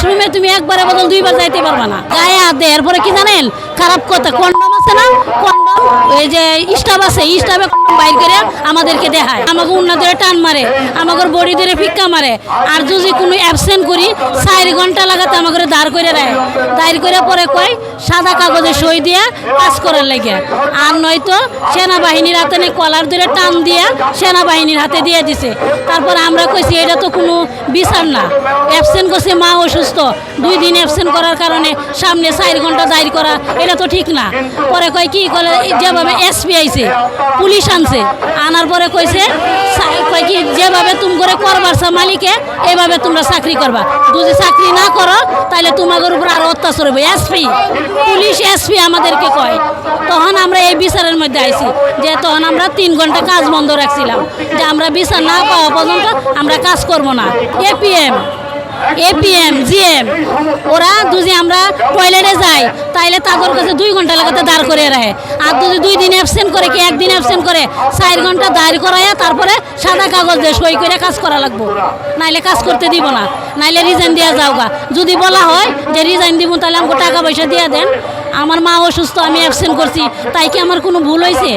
ওয়াশরুমে তুমি একবারে বদল দুইবার যাইতে পারবা না। গায়ে হাত দেয় এরপরে কি জানেন? খারাপ কথা কন্ডম আছে না? কন্ডম ওই যে স্টাফ আছে স্টাফে কন্ডম বাইর করে আমাদেরকে দেখায়। আমাকে উন্না ধরে টান মারে, আমাকে বডি ধরে ফিক্কা মারে। আর যদি কোনো অ্যাবসেন্ট করি, চার ঘণ্টা লাগাতে আমাকে দাঁড় করে দেয়। দাঁড় করে পরে কয়, সাদা কাগজে সই দিয়ে কাজ করার লাগে। আর নয়তো সেনাবাহিনীর হাতে নে কলার ধরে টান দিয়ে সেনাবাহিনীর হাতে দিয়ে দিছে। তারপর আমরা কইছি, এটা তো কোনো বিচার না। অ্যাবসেন্ট করছে মা অসুস্থ, দুই দিন অ্যাবসেন্ট করার কারণে সামনে চার ঘণ্টা দাঁড় করা এটা তো ঠিক না। পরে কয় কি করে যেভাবে এসপি আইছে, পুলিশ আনছে, আনার পরে কইছে কয় কি, যেভাবে তুমি করে করবার মালিকে, এভাবে তোমরা চাকরি করবা। যদি চাকরি না করো তাহলে তোমাদের উপর আরও অত্যাচার হবে এসপি পুলিশ এসপি আমাদেরকে কয়। তখন আমরা এই বিচারের মধ্যে আইছি, যে তখন আমরা তিন ঘণ্টা কাজ বন্ধ রাখছিলাম, যে আমরা বিচার না পাওয়া পর্যন্ত আমরা কাজ করব না। এপিএম এপিএম জিএম ওরা যদি আমরা টয়লেটে যাই, তাইলে তাদের কাছে দুই ঘণ্টা লাগাতে দাঁড় করে রাখে। আর যদি দুই দিন অ্যাবসেন্ট করে, কি একদিন অ্যাবসেন্ট করে, চার ঘণ্টা দাঁড় করাইয়া তারপরে সাদা কাগজ দিয়ে সই করে কাজ করা লাগবো। নাইলে কাজ করতে দিব না, নাইলে রিজাইন দেওয়া যাওগা। যদি বলা হয় যে রিজাইন দিব তাহলে আমাকে টাকা পয়সা দিয়ে দেন। আমার মা অসুস্থ, আমি অ্যাবসেন্ট করছি। তাই কি আমার কোনো ভুল হয়েছে?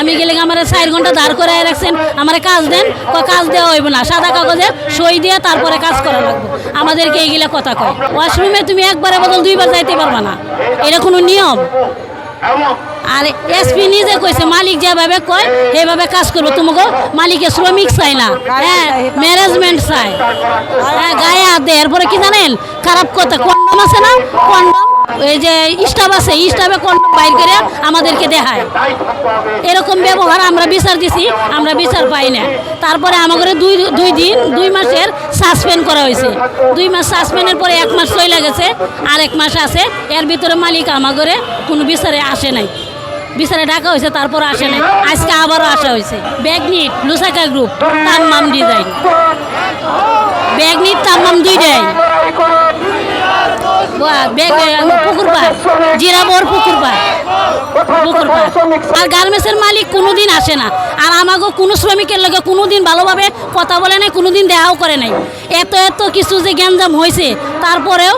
আমি গেলে আমার চার ঘণ্টা দাঁড় করে রাখছেন? আমার কাজ দেন? কাজ দেওয়া হইব না। সাদা কাগজে সই দিয়ে তারপরে কাজ করা লাগবে। আমাদেরকে এইগুলা কথা কয়? ওয়াশরুমে তুমি একবারে বদল দুইবার যাইতে পারবা না। এটা কোনো নিয়ম? আর এসপি নিজে কইছে, মালিক যেভাবে কয়, সেইভাবে কাজ করব। তোমাকে মালিকে শ্রমিক চাই না। হ্যাঁ ম্যানেজমেন্ট চাই। হ্যাঁ গায়ে হাত দেয়। এরপরে কি জানেন? খারাপ কথা। কন্ডম আছে না? কন্ডম? এই যে স্টাফ আছে স্টাফে কন্ডম বাইর করে আমাদেরকে দেখায়। এরকম ব্যবহার আমরা বিচার দিছি, আমরা বিচার পাই না। তারপরে আমাদের দুই দুই দিন, দুই মাসের সাসপেন্ড করা হয়েছে। দুই মাস সাসপেন্ডের পরে এক মাস চলে গেছে আর এক মাস আছে। এর ভিতরে মালিক আমাদের কোনো বিচারে আসে নাই। বিচারে ডাকা হয়েছে, তারপর আসে নাই। আজকে আবারও আসা হয়েছে। ব্যাগনিট, লুসাকা গ্রুপ তাম্মাম ডিজাইন ব্যাগনিট তাম্মাম দুইটাই আর গার্মেন্টসের মালিক কোনোদিন আসে না। আর আমাকে কোনো শ্রমিকের লগে কোনোদিন ভালোভাবে কথা বলে নাই, কোনোদিন দেখাও করে নাই। এত এত কিছু যে গ্যাঞ্জাম হয়েছে তারপরেও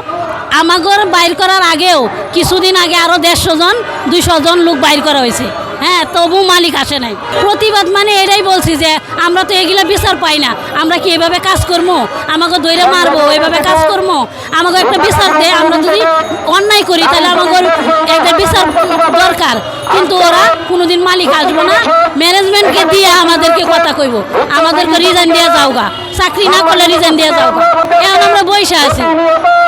আমাগর বাইর করার আগেও কিছুদিন আগে আরও দেড়শো জন, দুইশো জন লোক বাইর করা হয়েছে হ্যাঁ তবু মালিক আসে নাই। প্রতিবাদ মানে এটাই বলছি যে আমরা তো এগুলা বিচার পাই না। আমরা কি এভাবে কাজ করব আমাকে দৈরে মারবো, এভাবে কাজ করব আমাকে একটা বিচার দে, আমরা যদি অন্যায় করি, তাহলে আমাকে একটা বিচার দরকার। কিন্তু ওরা কোনোদিন মালিক আসব না। ম্যানেজমেন্টকে দিয়ে আমাদেরকে কথা কইব। আমাদেরকে রিজাইন দিয়ে যাওগা। চাকরি না করলে রিজাইন দিয়ে যাওগা। এখন আমরা বসে আছি।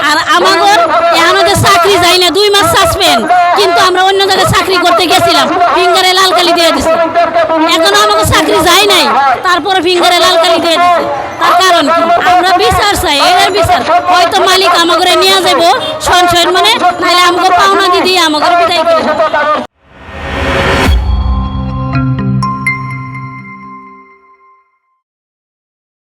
আর আমাগর এখন চাকরি যাই না, দুই মাস সাসপেন্ড কিন্তু আমরা অন্য জায়গায় চাকরি করতে গেছিলাম। ফিঙ্গারে লাল কালি দিয়ে দিছে। এখনও আমাকে চাকরি যায় নাই। তারপরে ফিঙ্গারে লাল কালি দিয়ে দিছে। তার কারণ আমরা বিচার চাই এর বিচার। হয়তো মালিক আমাকে নিয়ে যাব সঞ্চয় মানে নাহলে আমাকে পাওনা দিদি আমাকে বিদায় করে